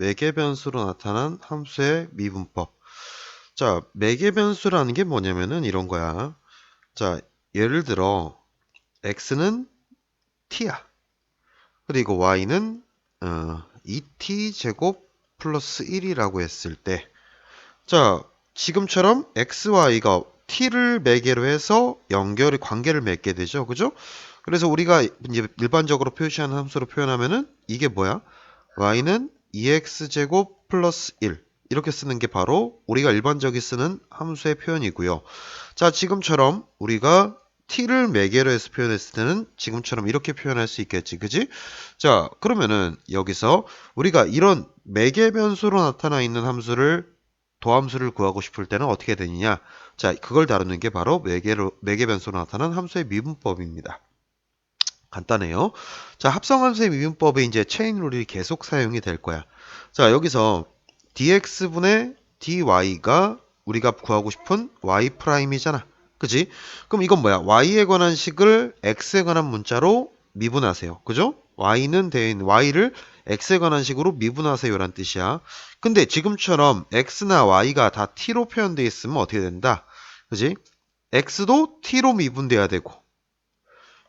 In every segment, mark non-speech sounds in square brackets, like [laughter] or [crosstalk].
매개 변수로 나타난 함수의 미분법. 자, 매개 변수라는 게 뭐냐면은 이런 거야. 자, 예를 들어 x는 t야. 그리고 y는 어, 2t 제곱 플러스 1이라고 했을 때 자, 지금처럼 x, y가 t를 매개로 해서 연결의 관계를 맺게 되죠. 그죠? 그래서 우리가 이제 일반적으로 표시하는 함수로 표현하면은 이게 뭐야? y는 2x제곱 플러스 1 이렇게 쓰는 게 바로 우리가 일반적이 쓰는 함수의 표현이고요. 자, 지금처럼 우리가 t를 매개로 해서 표현했을 때는 지금처럼 이렇게 표현할 수 있겠지. 그지? 자, 그러면은 여기서 우리가 이런 매개 변수로 나타나 있는 함수를 도함수를 구하고 싶을 때는 어떻게 되느냐? 자, 그걸 다루는 게 바로 매개로, 매개 변수로 나타난 함수의 미분법입니다. 간단해요. 자, 합성함수의 미분법에 이제 체인 룰이 계속 사용이 될 거야. 자, 여기서 dx분의 dy가 우리가 구하고 싶은 y 프라임이잖아. 그지? 그럼 이건 뭐야? y에 관한 식을 x에 관한 문자로 미분하세요. 그죠? y는 있는 y를 x에 관한 식으로 미분하세요란 뜻이야. 근데 지금처럼 x나 y가 다 t로 표현되어 있으면 어떻게 된다? 그지? x도 t로 미분돼야 되고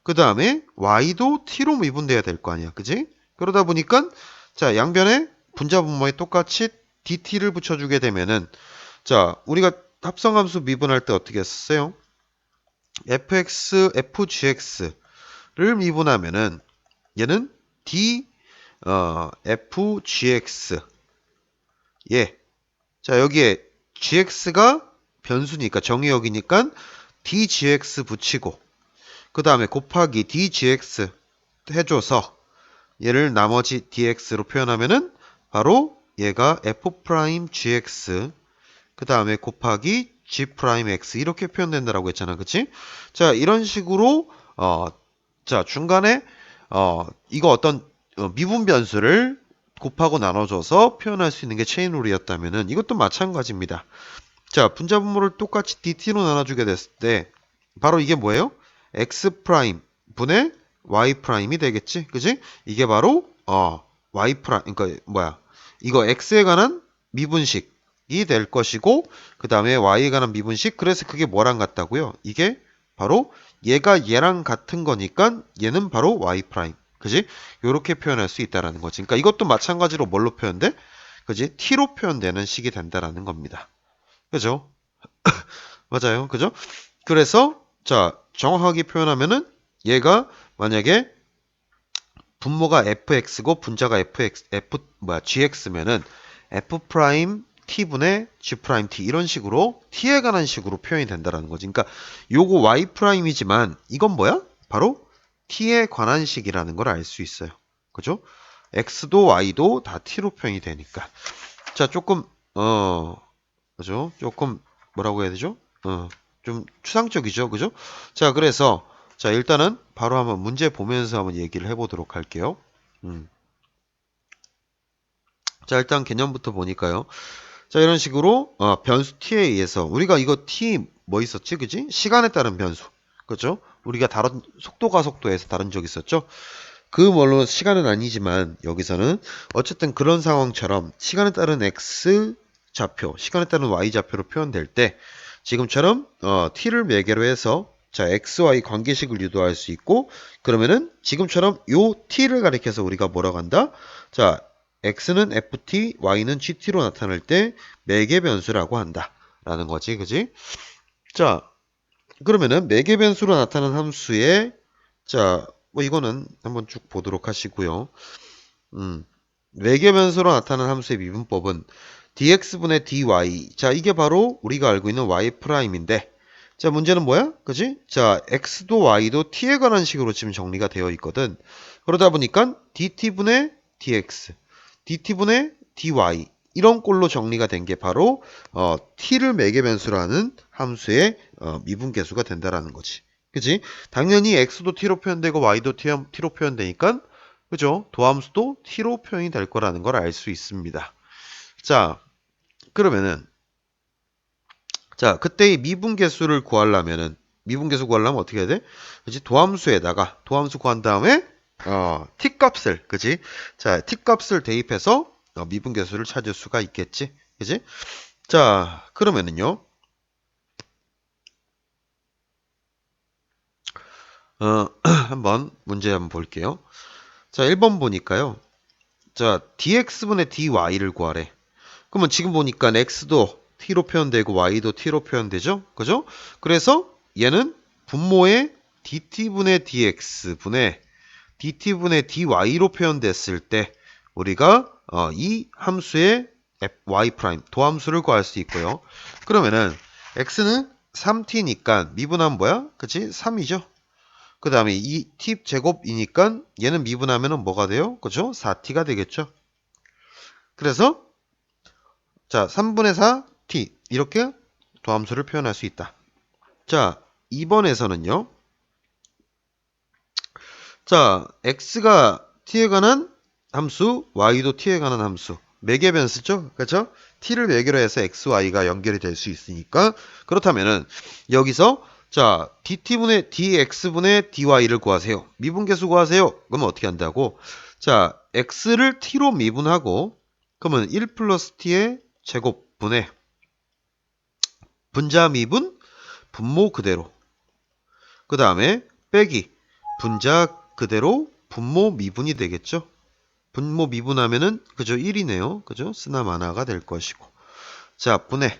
그 다음에 y도 t로 미분돼야 될 거 아니야. 그지? 그러다 보니까 자 양변에 분자 분모에 똑같이 dt를 붙여주게 되면은 자 우리가 합성함수 미분할 때 어떻게 했었어요? fx, fgx를 미분하면은 얘는 d 어, fgx 예. 자 여기에 gx가 변수니까 정의역이니까 dgx 붙이고 그 다음에 곱하기 dgx 해줘서 얘를 나머지 dx로 표현하면은 바로 얘가 f'gx 그 다음에 곱하기 g'x 이렇게 표현된다라고 했잖아 그치? 자 이런 식으로 어, 자 중간에 어, 이거 어떤 어, 미분 변수를 곱하고 나눠줘서 표현할 수 있는 게 체인 룰이었다면은 이것도 마찬가지입니다. 자 분자 분모를 똑같이 dt로 나눠주게 됐을 때 바로 이게 뭐예요? X 프라임 분의 y 프라임이 되겠지, 그지? 이게 바로 어 y 프라임, 그러니까 뭐야? 이거 x에 관한 미분식이 될 것이고, 그 다음에 y에 관한 미분식. 그래서 그게 뭐랑 같다고요? 이게 바로 얘가 얘랑 같은 거니까 얘는 바로 y 프라임, 그지? 이렇게 표현할 수 있다라는 거지. 그러니까 이것도 마찬가지로 뭘로 표현돼? 그지? t로 표현되는 식이 된다라는 겁니다. 그죠? [coughs] 맞아요, 그죠? 그래서 자 정확하게 표현하면은 얘가 만약에 분모가 fx고 분자가 fx f 뭐야 gx면은 f 프라임 t분의 g 프라임 t 이런 식으로 t에 관한 식으로 표현이 된다라는 거지. 그러니까 요거 y 프라임이지만 이건 뭐야? 바로 t에 관한 식이라는 걸 알 수 있어요. 그죠? x도 y도 다 t로 표현이 되니까. 자, 조금 어 그죠? 조금 뭐라고 해야 되죠? 어, 좀 추상적이죠. 그죠? 자, 그래서 자, 일단은 바로 한번 문제 보면서 한번 얘기를 해 보도록 할게요. 음. 자, 일단 개념부터 보니까요. 자, 이런 식으로 어, 변수 t에 의해서 우리가 이거 t 뭐 있었지? 그지? 시간에 따른 변수. 그죠? 우리가 다른 속도가 속도에서 다른 적 있었죠? 그 물론 시간은 아니지만 여기서는 어쨌든 그런 상황처럼 시간에 따른 x 좌표, 시간에 따른 y 좌표로 표현될 때 지금처럼 어, t를 매개로 해서 자 x, y 관계식을 유도할 수 있고 그러면은 지금처럼 요 t를 가리켜서 우리가 뭐라고 한다? 자 x는 ft, y는 gt로 나타날 때 매개 변수라고 한다. 라는 거지, 그지? 자, 그러면은 매개 변수로 나타난 함수의 자, 뭐 이거는 한번 쭉 보도록 하시고요. 음, 매개 변수로 나타난 함수의 미분법은 dx분의 dy. 자, 이게 바로 우리가 알고 있는 y 프라임인데 자, 문제는 뭐야? 그지? 자, x도 y도 t에 관한 식으로 지금 정리가 되어 있거든. 그러다 보니까 dt분의 dx, dt분의 dy 이런 꼴로 정리가 된 게 바로 어, t를 매개 변수라는 함수의 어, 미분계수가 된다라는 거지. 그지? 당연히 x도 t로 표현되고 y도 t로 표현되니까 그죠? 도함수도 t로 표현이 될 거라는 걸 알 수 있습니다. 자, 그러면은 자, 그때의 미분계수를 구하려면은 미분계수 구하려면 어떻게 해야 돼? 그지? 도함수에다가 도함수 구한 다음에 어, t 값을 그지? 자, t 값을 대입해서 어, 미분계수를 찾을 수가 있겠지. 그지? 자, 그러면은요. 어, [clears throat] 한번 문제 한번 볼게요. 자, 1번 보니까요. 자, dx분의 dy를 구하래. 그러면 지금 보니까 x도 t로 표현되고 y도 t로 표현되죠? 그죠? 그래서 얘는 분모의 dt분의 dx분의 dt분의 dy로 표현됐을 때 우리가 어, 이 함수의 y 도함수를 구할 수 있고요. 그러면은 x는 3t니까 미분하면 뭐야? 그치? 3이죠. 그 다음에 이 t 제곱이니까 얘는 미분하면은 뭐가 돼요? 그죠? 4t가 되겠죠. 그래서 자 3분의 4t 이렇게 도함수를 표현할 수 있다. 자 2번에서는요. 자 x가 t에 관한 함수, y도 t에 관한 함수 매개 변수죠. 그렇죠? t를 매개로 해서 x, y가 연결이 될 수 있으니까 그렇다면은 여기서 자 dt분의 dx분의 dy를 구하세요. 미분계수 구하세요. 그러면 어떻게 한다고? 자 x를 t로 미분하고 그러면 1 플러스 t의 제곱분의 분자 미분 분모 그대로 그 다음에 빼기 분자 그대로 분모 미분이 되겠죠. 분모 미분하면은 그죠 1이네요. 그죠? 쓰나 마나가 될 것이고. 자, 분해.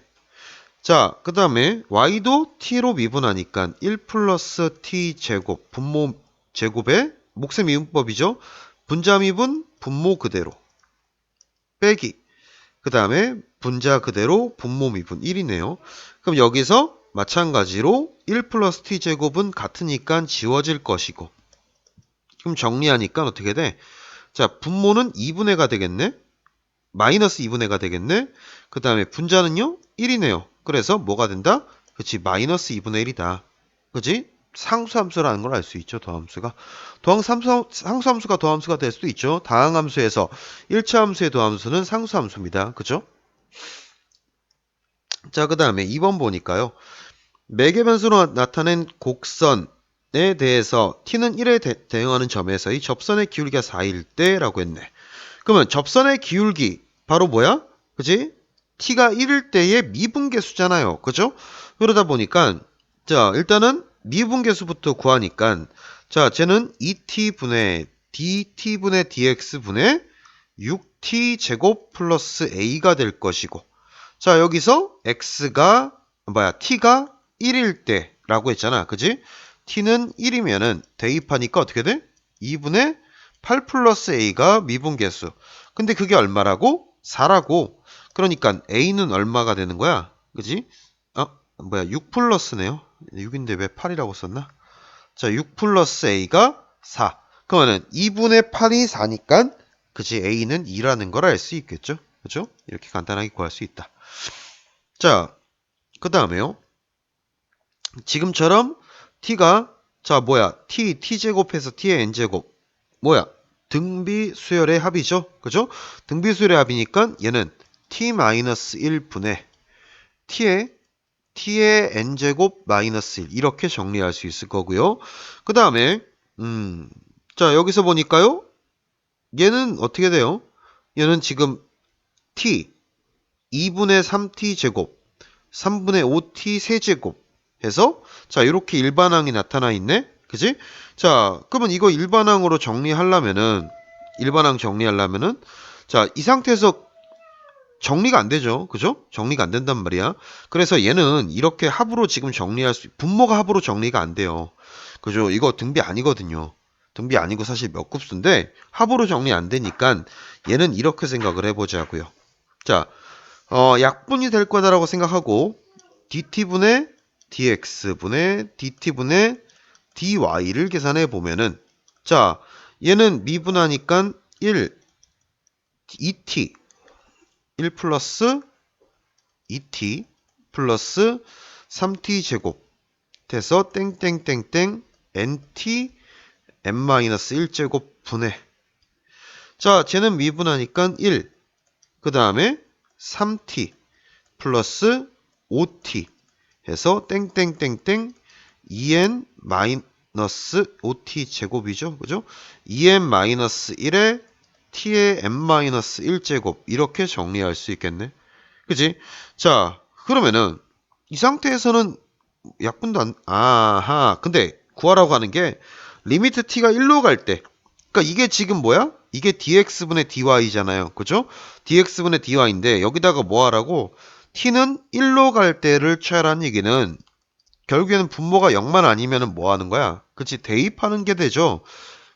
자, 그 다음에 y도 t로 미분하니까 1 플러스 t 제곱 분모 제곱의 몫의 미분법이죠. 분자 미분 분모 그대로 빼기 그 다음에 분자 그대로 분모 미분 1이네요. 그럼 여기서 마찬가지로 1 플러스 t 제곱은 같으니까 지워질 것이고 그럼 정리하니까 어떻게 돼? 자, 분모는 2분의 가 되겠네. 마이너스 2분의 가 되겠네. 그 다음에 분자는요? 1이네요. 그래서 뭐가 된다? 그치, 마이너스 2분의 1이다. 그치? 상수함수라는 걸 알 수 있죠, 더함수가. 더항 상수, 상수함수가 더함수가 될 수도 있죠. 다항함수에서 1차 함수의 더함수는 상수함수입니다. 그죠? 자, 그 다음에 2번 보니까요. 매개 변수로 나타낸 곡선, 에 대해서 t는 1에 대, 대응하는 점에서의 접선의 기울기가 4일 때라고 했네. 그러면 접선의 기울기 바로 뭐야? 그지? t가 1일 때의 미분계수잖아요. 그죠? 그러다 보니까 자 일단은 미분계수부터 구하니까 자 쟤는 2t분의 dt분의 dx분의 6t 제곱 플러스 a가 될 것이고 자 여기서 x가 뭐야 t가 1일 때 라고 했잖아. 그지? t는 1이면은 대입하니까 어떻게 돼? 2분의 8 플러스 a가 미분계수. 근데 그게 얼마라고? 4라고. 그러니까 a는 얼마가 되는 거야? 그지? 어? 뭐야 6 플러스네요. 6인데 왜 8이라고 썼나? 자, 6 플러스 a가 4. 그러면은 2분의 8이 4니까 그지? a는 2라는 걸 알 수 있겠죠? 그죠? 이렇게 간단하게 구할 수 있다. 자, 그 다음에요. 지금처럼 t가 자 뭐야 t t제곱해서 t의 n제곱 뭐야 등비 수열의 합이죠 그죠 등비 수열의 합이니까 얘는 t-1분의 t의 t의 n제곱 마이너스 1 이렇게 정리할 수 있을 거고요 그 다음에 음, 자 여기서 보니까요 얘는 어떻게 돼요? 얘는 지금 t 2분의 3t 제곱 3분의 5t 세제곱 해서 자 이렇게 일반항이 나타나 있네. 그지? 자 그러면 이거 일반항으로 정리하려면은 일반항 정리하려면은 자 이 상태에서 정리가 안 되죠. 그죠? 정리가 안 된단 말이야. 그래서 얘는 이렇게 합으로 지금 정리할 수 분모가 합으로 정리가 안 돼요. 그죠? 이거 등비 아니거든요 등비 아니고 사실 몇 급수인데 합으로 정리 안 되니까 얘는 이렇게 생각을 해보자고요. 자 어, 약분이 될 거다라고 생각하고 dt분의 dx분의 dt분의 dy를 계산해 보면은 자 얘는 미분하니까 1 2t 1 플러스 2t 플러스 3t 제곱. 돼서 땡땡땡땡 nt n-1제곱 분의 자 쟤는 미분하니까 1 그 다음에 3t 플러스 5t 해서 땡땡땡땡 2n 마이너스 5t 제곱이죠. 그죠? 2n 마이너스 1의 t의 n-1제곱 이렇게 정리할 수 있겠네. 그지? 자, 그러면은 이 상태에서는 약분도 안 아하. 근데 구하라고 하는 게 리미트 t가 1로 갈 때. 그러니까 이게 지금 뭐야? 이게 dx분의 dy잖아요. 그죠? dx분의 dy인데 여기다가 뭐 하라고? t는 1로 갈 때를 취하라는 얘기는 결국에는 분모가 0만 아니면은 뭐 하는 거야? 그치? 대입하는 게 되죠.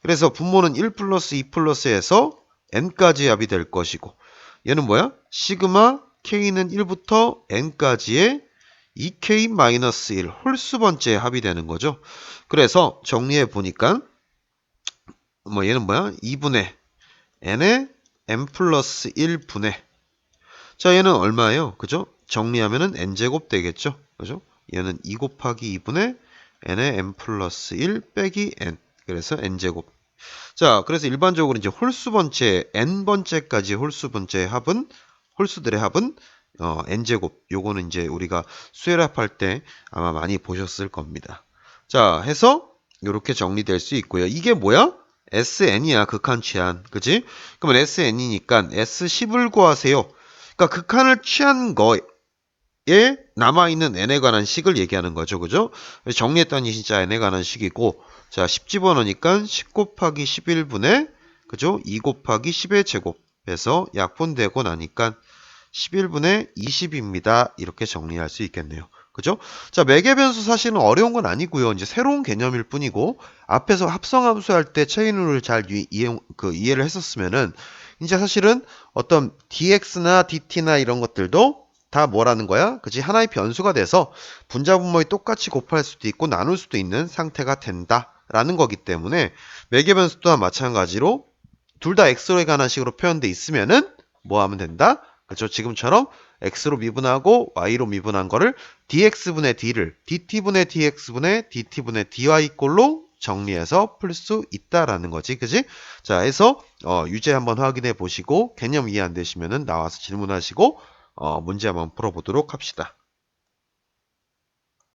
그래서 분모는 1 플러스 2 플러스에서 n까지 합이 될 것이고 얘는 뭐야? 시그마 k는 1부터 n까지의 2k-1 홀수 번째 합이 되는 거죠. 그래서 정리해 보니까 뭐 얘는 뭐야? 2분의 n의 n 플러스 1분의 자 얘는 얼마예요? 그죠? 정리하면은 n제곱 되겠죠? 그죠? 얘는 2 곱하기 2분의 n의 n 플러스 1 빼기 n 그래서 n제곱 자 그래서 일반적으로 이제 홀수 번째 n번째까지 홀수 번째 합은 홀수들의 합은 어, n제곱 요거는 이제 우리가 수열합 할 때 아마 많이 보셨을 겁니다. 자 해서 이렇게 정리될 수 있고요. 이게 뭐야? SN이야 극한 취한 그지? 그러면 SN이니까 S10을 구하세요. 그러니까 극한을 취한 거에 남아있는 n에 관한 식을 얘기하는 거죠. 그죠? 정리했더니 진짜 n에 관한 식이고 자 10 집어넣으니까 10 곱하기 11분의 그죠? 2 곱하기 10의 제곱에서 약분되고 나니까 11분의 20입니다. 이렇게 정리할 수 있겠네요. 그죠? 자, 매개 변수 사실은 어려운 건 아니고요. 이제 새로운 개념일 뿐이고 앞에서 합성 함수 할 때 체인 룰을 잘 이해, 그 이해를 했었으면은 이제 사실은 어떤 dx나 dt나 이런 것들도 다 뭐라는 거야? 그지? 하나의 변수가 돼서 분자 분모에 똑같이 곱할 수도 있고 나눌 수도 있는 상태가 된다라는 거기 때문에 매개 변수 또한 마찬가지로 둘 다 x로에 관한 식으로 표현돼 있으면은 뭐 하면 된다? 그렇죠? 지금처럼 x로 미분하고 y로 미분한 거를 dx분의 d를 dt분의 dx분의 dt분의 dy 꼴로 정리해서 풀 수 있다라는 거지. 그지? 자, 해서 어, 유제 한번 확인해 보시고 개념 이해 안 되시면은 나와서 질문하시고 어, 문제 한번 풀어보도록 합시다.